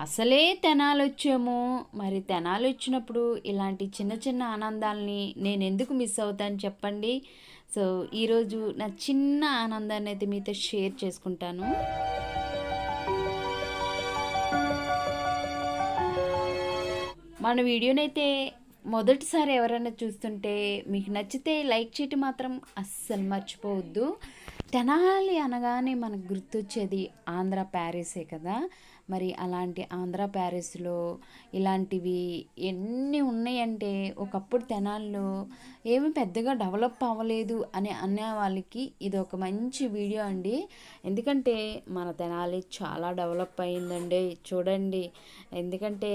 అసలే తెనాలు వచ్చాము మరి తెనాలు వచ్చినప్పుడు ఇలాంటి చిన్న చిన్న ఆనందాలని నేను ఎందుకు మిస్ అవుతాను చెప్పండి? సో ఈరోజు నా చిన్న ఆనందాన్ని అయితే మీతో షేర్ చేసుకుంటాను. మన వీడియోనైతే మొదటిసారి ఎవరైనా చూస్తుంటే మీకు నచ్చితే లైక్ చేయటం మాత్రం అస్సలు మర్చిపోవద్దు. తెనాలి అనగానే మనకు గుర్తొచ్చేది ఆంధ్ర ప్యారిసే కదా. మరి అలాంటి ఆంధ్ర ప్యారిస్లో ఇలాంటివి ఎన్ని ఉన్నాయంటే ఒకప్పుడు తెనాల్లో ఏమి పెద్దగా డెవలప్ అవ్వలేదు అని అనే వాళ్ళకి ఇది ఒక మంచి వీడియో అండి. ఎందుకంటే మన తెనాలి చాలా డెవలప్ అయిందండి. చూడండి ఎందుకంటే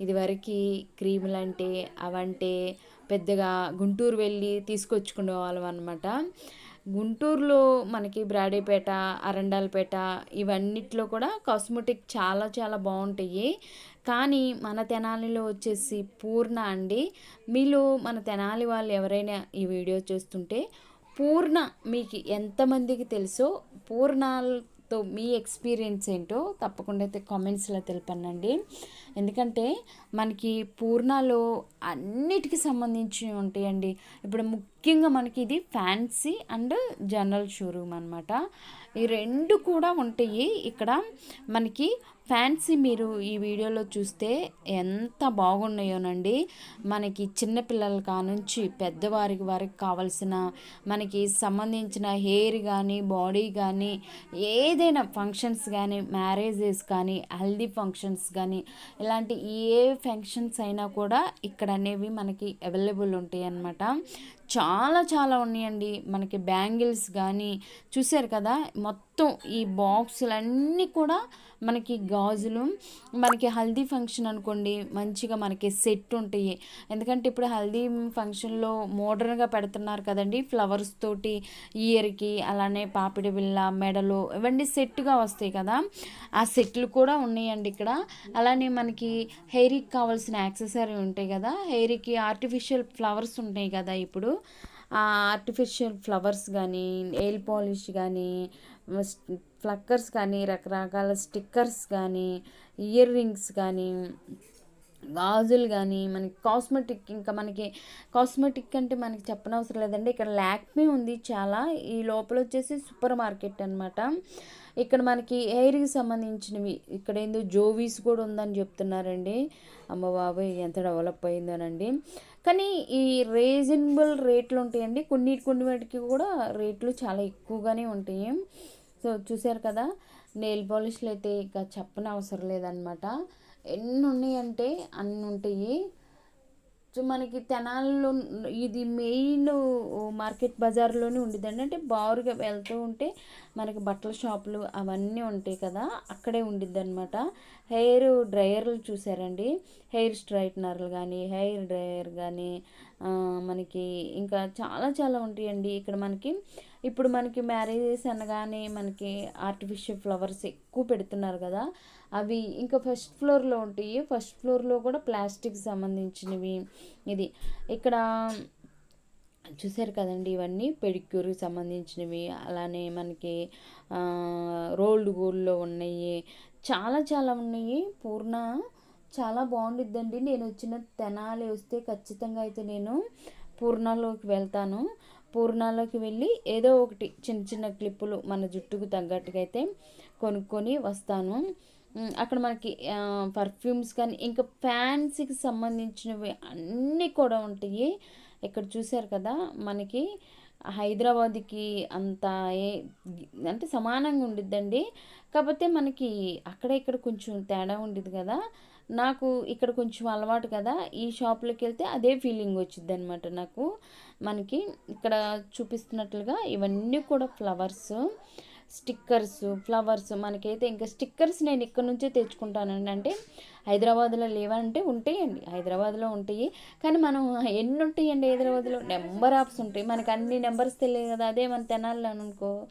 ఇదివరకు క్రీములు అంటే అవంటే పెద్దగా గుంటూరు వెళ్ళి తీసుకొచ్చుకునే వాళ్ళం అనమాట గుంటూరులో మనకి బ్రాడీపేట అరండాలపేట ఇవన్నిట్లో కూడా కాస్మెటిక్ చాలా చాలా బాగుంటాయి. కానీ మన తెనాలిలో వచ్చేసి పూర్ణ అండి. మీలో మన తెనాలి వాళ్ళు ఎవరైనా ఈ వీడియో చూస్తుంటే పూర్ణ మీకు ఎంతమందికి తెలుసో పూర్ణతో మీ ఎక్స్పీరియన్స్ ఏంటో తప్పకుండా అయితే కామెంట్స్లో తెలిపనండి. ఎందుకంటే మనకి పూర్ణలో అన్నిటికి సంబంధించి ఉంటాయండి. ఇప్పుడు ముఖ్యంగా మనకి ఇది ఫ్యాన్సీ అండ్ జనరల్ షోరూమ్ అనమాట ఈ రెండు కూడా ఉంటాయి. ఇక్కడ మనకి ఫ్యాన్సీ మీరు ఈ వీడియోలో చూస్తే ఎంత బాగున్నాయోనండి. మనకి చిన్నపిల్లల కానుంచి పెద్దవారికి వారికి కావాల్సిన మనకి సంబంధించిన హెయిర్ కానీ బాడీ కానీ ఏదైనా ఫంక్షన్స్ కానీ మ్యారేజెస్ కానీ హెల్దీ ఫంక్షన్స్ కానీ ఇలాంటి ఏ ఫంక్షన్స్ అయినా కూడా ఇక్కడ అనేవి మనకి అవైలబుల్ ఉంటాయి అన్నమాట చాలా చాలా ఉన్నాయండి. మనకి బ్యాంగిల్స్ కానీ చూసారు కదా? మొత్తం మొత్తం ఈ బాక్సులన్నీ కూడా మనకి గాజులు మనకి హల్దీ ఫంక్షన్ అనుకోండి మంచిగా మనకి సెట్ ఉంటాయి. ఎందుకంటే ఇప్పుడు హల్దీ ఫంక్షన్లో మోడర్న్గా పెడుతున్నారు కదండి ఫ్లవర్స్ తోటి ఇయర్కి అలానే పాపిడి బిళ్ళ మెడలు ఇవన్నీ సెట్గా వస్తాయి కదా. ఆ సెట్లు కూడా ఉన్నాయండి ఇక్కడ. అలానే మనకి హెయిర్కి కావాల్సిన యాక్సెసరీ ఉంటాయి కదా హెయిర్కి ఆర్టిఫిషియల్ ఫ్లవర్స్ ఉంటాయి కదా ఇప్పుడు. ఆర్టిఫిషియల్ ఫ్లవర్స్ కానీ నెయిల్ పాలిష్ కానీ ఫ్లక్కర్స్ కానీ రకరకాల స్టిక్కర్స్ కానీ ఇయర్ రింగ్స్ కానీ గాజులు కానీ మనకి కాస్మెటిక్ ఇంకా మనకి కాస్మెటిక్ అంటే మనకి చెప్పనవసరం లేదండి. ఇక్కడ ల్యాక్మీ ఉంది చాలా. ఈ లోపల వచ్చేసి సూపర్ మార్కెట్ అనమాట ఇక్కడ మనకి ఎయిర్కి సంబంధించినవి. ఇక్కడ ఏందో జోవీస్ కూడా ఉందని చెప్తున్నారండి. అమ్మ బాబు ఎంత డెవలప్ అయిందోనండి. కానీ ఈ రీజనబుల్ రేట్లు ఉంటాయండి. కొన్ని కొన్ని వాటికి కూడా రేట్లు చాలా ఎక్కువగానే ఉంటాయి. సో చూసారు కదా? నెయిల్ పాలిష్లు అయితే ఇక చెప్పని అవసరం లేదనమాట ఎన్ని ఉన్నాయంటే అన్ని ఉంటాయి సో మనకి తెనాల్లో ఇది మెయిన్ మార్కెట్ బజార్లోనే ఉండిద్దండి. అంటే బారుగా వెళ్తూ ఉంటే మనకి బట్టల షాపులు అవన్నీ ఉంటాయి కదా అక్కడే ఉండిద్ది అనమాట హెయిర్ డ్రయర్లు చూసారండి? హెయిర్ స్ట్రైట్నర్లు కానీ హెయిర్ డ్రయర్ కానీ మనకి ఇంకా చాలా చాలా ఉంటాయండి. ఇక్కడ మనకి ఇప్పుడు మనకి మ్యారేజెస్ అనగానే మనకి ఆర్టిఫిషియల్ ఫ్లవర్స్ ఎక్కువ పెడుతున్నారు కదా. అవి ఇంకా ఫస్ట్ ఫ్లోర్లో ఉంటాయి. ఫస్ట్ ఫ్లోర్లో కూడా ప్లాస్టిక్ సంబంధించినవి. ఇది ఇక్కడ చూసారు కదండి ఇవన్నీ? పెడిక్యూర్కి సంబంధించినవి. అలానే మనకి రోల్డ్ గోల్డ్లో ఉన్నాయి. చాలా చాలా ఉన్నాయి. పూర్ణ చాలా బాగుండిద్దండి. నేను వచ్చిన తెనాలి వస్తే ఖచ్చితంగా అయితే నేను పూర్ణాలోకి వెళ్తాను. పూర్ణాలోకి వెళ్ళి ఏదో ఒకటి చిన్న చిన్న క్లిప్పులు మన జుట్టుకు తగ్గట్టుగా అయితే కొనుక్కొని వస్తాను. అక్కడ మనకి పర్ఫ్యూమ్స్ కానీ ఇంకా ఫ్యాన్సీకి సంబంధించినవి అన్నీ కూడా ఉంటాయి. ఇక్కడ చూశారు కదా మనకి హైదరాబాద్కి అంత ఏ అంటే సమానంగా ఉండిద్దండి. కాకపోతే మనకి అక్కడ ఇక్కడ కొంచెం తేడా ఉండేది కదా. నాకు ఇక్కడ కొంచెం అలవాటు కదా. ఈ షాప్లోకి వెళ్తే అదే ఫీలింగ్ వచ్చింది అనమాట నాకు. మనకి ఇక్కడ చూపిస్తున్నట్లుగా ఇవన్నీ కూడా ఫ్లవర్స్. స్టిక్కర్స్ ఫ్లవర్స్ మనకైతే ఇంకా స్టిక్కర్స్ నేను ఇక్కడ నుంచే తెచ్చుకుంటానండి. అంటే హైదరాబాద్లో లేవంటే ఉంటాయండి. హైదరాబాద్లో ఉంటాయి. కానీ మనం ఎన్ని ఉంటాయండి హైదరాబాద్లో? నెంబర్ ఆప్స్ ఉంటాయి. మనకు అన్ని నెంబర్స్ తెలియదు కదా. అదే మన తెనాలి అనుకో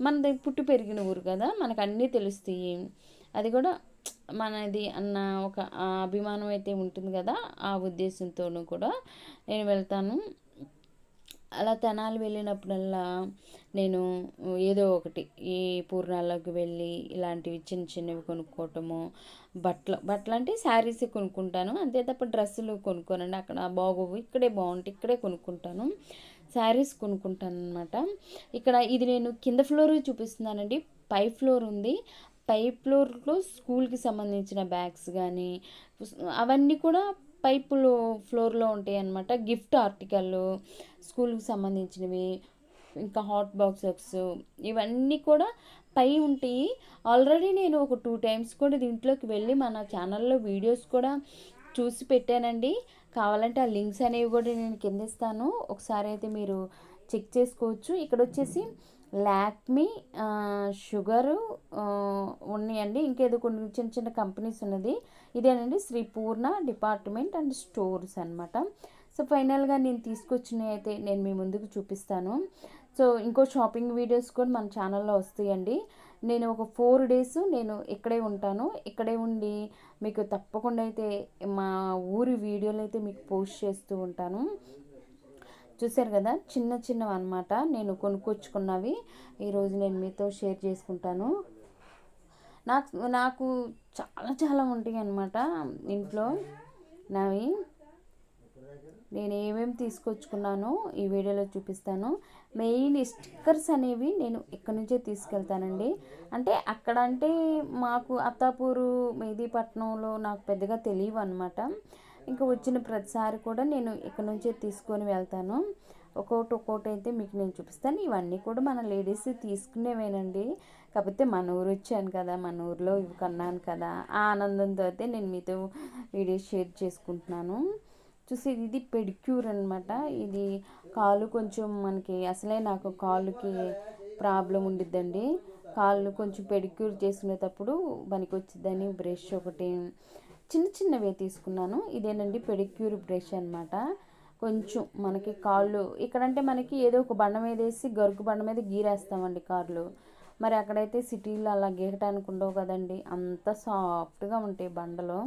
మనది పుట్టి పెరిగిన ఊరు కదా. మనకు అన్నీ తెలుస్తాయి. అది కూడా మనది అన్న ఒక అభిమానం అయితే ఉంటుంది కదా. ఆ ఉద్దేశంతోనూ కూడా నేను వెళ్తాను. అలా తెనాలి వెళ్ళినప్పుడల్లా నేను ఏదో ఒకటి ఈ పూర్ణాల్లోకి వెళ్ళి ఇలాంటివి చిన్న చిన్నవి కొనుక్కోవటము బట్టలు బట్టలు అంటే శారీస్ కొనుక్కుంటాను. అంతే తప్ప డ్రెస్సులు కొనుక్కోనండి. అక్కడ బాగోవు ఇక్కడే బాగుంటాయి. ఇక్కడే కొనుక్కుంటాను. శారీస్ కొనుక్కుంటాను అనమాట ఇక్కడ ఇది నేను కింద ఫ్లోర్ చూపిస్తున్నానండి. పై ఫ్లోర్ ఉంది. పై ఫ్లోర్లో స్కూల్కి సంబంధించిన బ్యాగ్స్ కానీ అవన్నీ కూడా పైపులు ఫ్లోర్లో ఉంటాయి అన్నమాట గిఫ్ట్ ఆర్టికల్ స్కూల్కి సంబంధించినవి ఇంకా హాట్ బాక్సెస్ ఇవన్నీ కూడా పై ఉంటాయి. ఆల్రెడీ నేను ఒక టూ టైమ్స్ కూడా దీంట్లోకి వెళ్ళి మన ఛానల్లో వీడియోస్ కూడా చూసి పెట్టానండి. కావాలంటే ఆ లింక్స్ అనేవి కూడా నేను కింద ఇస్తాను. ఒకసారి అయితే మీరు చెక్ చేసుకోవచ్చు. ఇక్కడ వచ్చేసి లాక్మీ షుగరు uh, uh, ఉన్నాయండి. ఇంకేదో కొన్ని చిన్న చిన్న కంపెనీస్ ఉన్నది. ఇదేనండి Shri Purna department and stores అనమాట సో ఫైనల్గా నేను తీసుకొచ్చినవి అయితే నేను మీ ముందుకు చూపిస్తాను. సో ఇంకో షాపింగ్ వీడియోస్ కూడా మన ఛానల్లో వస్తాయండి. నేను ఒక ఫోర్ డేస్ నేను ఇక్కడే ఉంటాను. ఇక్కడే ఉండి మీకు తప్పకుండా అయితే మా ఊరి వీడియోలు అయితే మీకు పోస్ట్ చేస్తూ ఉంటాను. చూశారు కదా? చిన్న చిన్నవి అనమాట నేను కొనుక్కొచ్చుకున్నవి. ఈరోజు నేను మీతో షేర్ చేసుకుంటాను. నాకు నాకు చాలా చాలా ఉంటాయి అనమాట ఇంట్లో. నావి నేను ఏమేమి తీసుకొచ్చుకున్నానో ఈ వీడియోలో చూపిస్తాను. మెయిన్ స్టిక్కర్స్ అనేవి నేను ఇక్కడి నుంచే తీసుకెళ్తానండి. అంటే అక్కడ అంటే మాకు అత్తాపూరు మెహదీపట్నంలో నాకు పెద్దగా తెలియవు అనమాట ఇంకా వచ్చిన ప్రతిసారి కూడా నేను ఇక్కడ నుంచే తీసుకొని వెళ్తాను. ఒక్కొక్కటి ఒక్కొక్కటి అయితే మీకు నేను చూపిస్తాను. ఇవన్నీ కూడా మన లేడీస్ తీసుకునేవేనండి. కాకపోతే మన ఊరు వచ్చాను కదా మన ఊరిలో ఇవి కన్నాను కదా ఆ ఆనందంతో అయితే నేను మీతో వీడియో షేర్ చేసుకుంటున్నాను. చూసి ఇది పెడిక్యూర్ అనమాట ఇది కాలు కొంచెం మనకి అసలే నాకు కాలుకి ప్రాబ్లం ఉండిద్దండి. కాళ్ళు కొంచెం పెడిక్యూర్ చేసుకునేటప్పుడు పనికి వచ్చిద్దని బ్రష్ ఒకటి చిన్న చిన్నవే తీసుకున్నాను. ఇదేనండి పెడిక్యూర్ బ్రష్ అనమాట కొంచెం మనకి కాళ్ళు ఇక్కడంటే మనకి ఏదో ఒక బండ మీద వేసి గరుకు బండ మీద గీరేస్తామండి కార్లు. మరి అక్కడైతే సిటీలో అలా గీయటానికి ఉండవు కదండి. అంత సాఫ్ట్గా ఉంటాయి బండలో.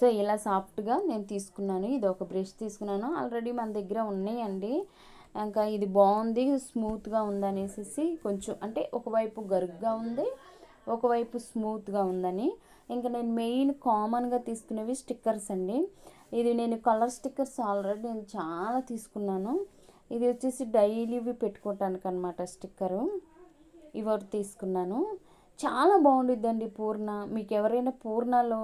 సో ఇలా సాఫ్ట్గా నేను తీసుకున్నాను. ఇది ఒక బ్రష్ తీసుకున్నాను. ఆల్రెడీ మన దగ్గర ఉన్నాయండి. ఇంకా ఇది బాగుంది స్మూత్గా ఉందనేసి కొంచెం అంటే ఒకవైపు గరుగ్గా ఉంది ఒకవైపు స్మూత్గా ఉందని. ఇంకా నేను మెయిన్ కామన్గా తీసుకునేవి స్టిక్కర్స్ అండి. ఇది నేను కలర్ స్టిక్కర్స్ ఆల్రెడీ నేను చాలా తీసుకున్నాను. ఇది వచ్చేసి డైలీవి పెట్టుకోవటానికి అనమాట స్టిక్కరు. ఇవి ఒకటి తీసుకున్నాను. చాలా బాగుండిద్దండి పూర్ణ. మీకు ఎవరైనా పూర్ణలో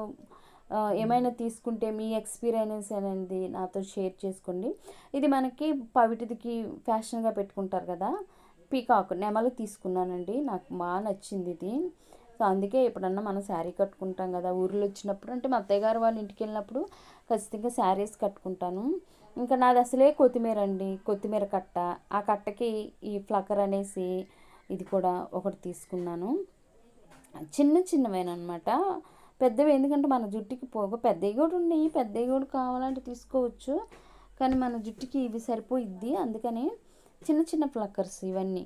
ఏమైనా తీసుకుంటే మీ ఎక్స్పీరియన్స్ అనేది నాతో షేర్ చేసుకోండి. ఇది మనకి పవిటిదికి ఫ్యాషన్గా పెట్టుకుంటారు కదా. పీకాక్ నెమలు తీసుకున్నానండి. నాకు బాగా నచ్చింది ఇది. సో అందుకే ఎప్పుడన్నా మనం శారీ కట్టుకుంటాం కదా ఊర్లో వచ్చినప్పుడు అంటే మా అత్తయ్య గారు వాళ్ళ ఇంటికి వెళ్ళినప్పుడు ఖచ్చితంగా శారీస్ కట్టుకుంటాను. ఇంకా నాది అసలే కొత్తిమీర అండి కొత్తిమీర కట్ట. ఆ కట్టకి ఈ ఫ్లకర్ అనేసి ఇది కూడా ఒకటి తీసుకున్నాను. చిన్న చిన్నవేనమాట పెద్దవి ఎందుకంటే మన జుట్టుకి పోగు పెద్దవి కూడా ఉన్నాయి పెద్దవి కూడా కావాలంటే తీసుకోవచ్చు. కానీ మన జుట్టుకి ఇవి సరిపోయిద్ది. అందుకని చిన్న చిన్న ఫ్లక్కర్స్ ఇవన్నీ.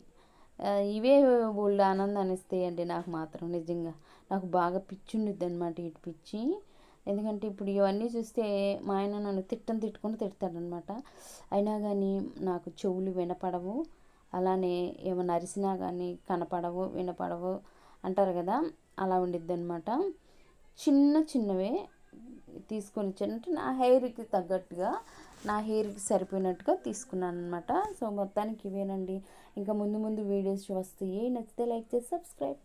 ఇవే బోల్డ్ ఆనందాన్ని ఇస్తాయండి నాకు మాత్రం నిజంగా నాకు బాగా పిచ్చి ఉండిద్ది అనమాట ఇటు పిచ్చి. ఎందుకంటే ఇప్పుడు ఇవన్నీ చూస్తే మా ఆయన నన్ను తిట్టని తిట్టుకుని తిడతాడనమాట అయినా కానీ నాకు చెవులు వినపడవు. అలానే ఏమైనా అరిసినా కానీ కనపడవు వినపడవు అంటారు కదా అలా ఉండిద్ది అనమాట చిన్న చిన్నవే తీసుకొని వచ్చానంటే నా హెయిర్కి తగ్గట్టుగా నా హెయిర్కి సరిపోయినట్టుగా తీసుకున్నాను అనమాట సో మొత్తానికి ఇవేనండి. ఇంకా ముందు ముందు వీడియోస్ వస్తాయి నచ్చితే లైక్ చేసి సబ్స్క్రైబ్